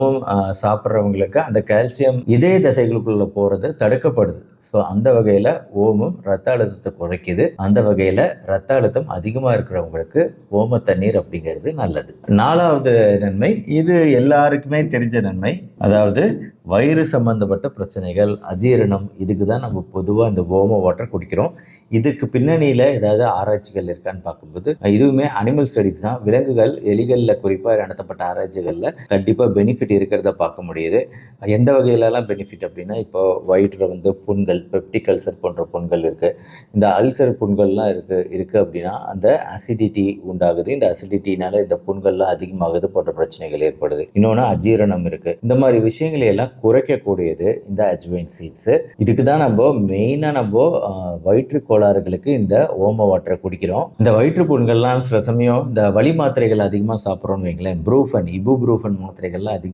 Oh, சாப்பிட்றவங்களுக்கு அந்த calcium இதய தசைகளுக்குள்ள போறது தடுக்கப்படுது. ஸோ அந்த வகையில ஓமம் ரத்த அழுத்தத்தை குறைக்குது. அந்த வகையில ரத்த அழுத்தம் அதிகமாக இருக்கிறவங்களுக்கு ஓம தண்ணீர் அப்படிங்கிறது நல்லது. நாலாவது நன்மை இது எல்லாருக்குமே தெரிஞ்ச நன்மை. அதாவது வயிறு சம்பந்தப்பட்ட பிரச்சனைகள் அஜீரணம் இதுக்கு தான் நம்ம பொதுவாக இந்த ஓம வாட்டர் குடிக்கிறோம். இதுக்கு பின்னணியில் ஏதாவது ஆராய்ச்சிகள் இருக்கான்னு பார்க்கும்போது இதுவுமே அனிமல் ஸ்டடிஸ் தான். விலங்குகள் எலிகளில் குறிப்பாக நடத்தப்பட்ட ஆராய்ச்சிகளில் கண்டிப்பாக பெனிஃபிட் இருக்கிறத பார்க்க முடியுது. எந்த வகையிலலாம் பெனிஃபிட் அப்படின்னா இப்போ வயிற்றில் வந்து புண்கள் பெப்டிக் அல்சர் போன்ற புண்கள் இருக்குது இந்த அல்சர் புண்கள்லாம் இருக்குது இருக்குது அப்படின்னா அந்த அசிடிட்டி உண்டாகுது. இந்த அசிடிட்டினால இந்த புண்கள்லாம் அதிகமாகுது போன்ற பிரச்சனைகள் ஏற்படுது. இன்னொன்று அஜீரணம் இருக்குது இந்த மாதிரி விஷயங்களை எல்லாம் குறைக்கக்கூடியது இந்த அஜ்வைன் சீட்ஸு இதுக்கு தான் நம்ம மெயினாக நம்ம வயிற்று கோளாறுகளுக்கு இந்த ஓம வாட்டரை குடிக்கிறோம். இந்த வயிற்று புண்கள்லாம் சில சமயம் இந்த வழி மாத்திரைகள் அதிகமாக சாப்பிட்றோன்னு வைங்களேன். ப்ரூஃபன் இபு ப்ரூஃபன் மாத்திரைகள்லாம் அதிகம்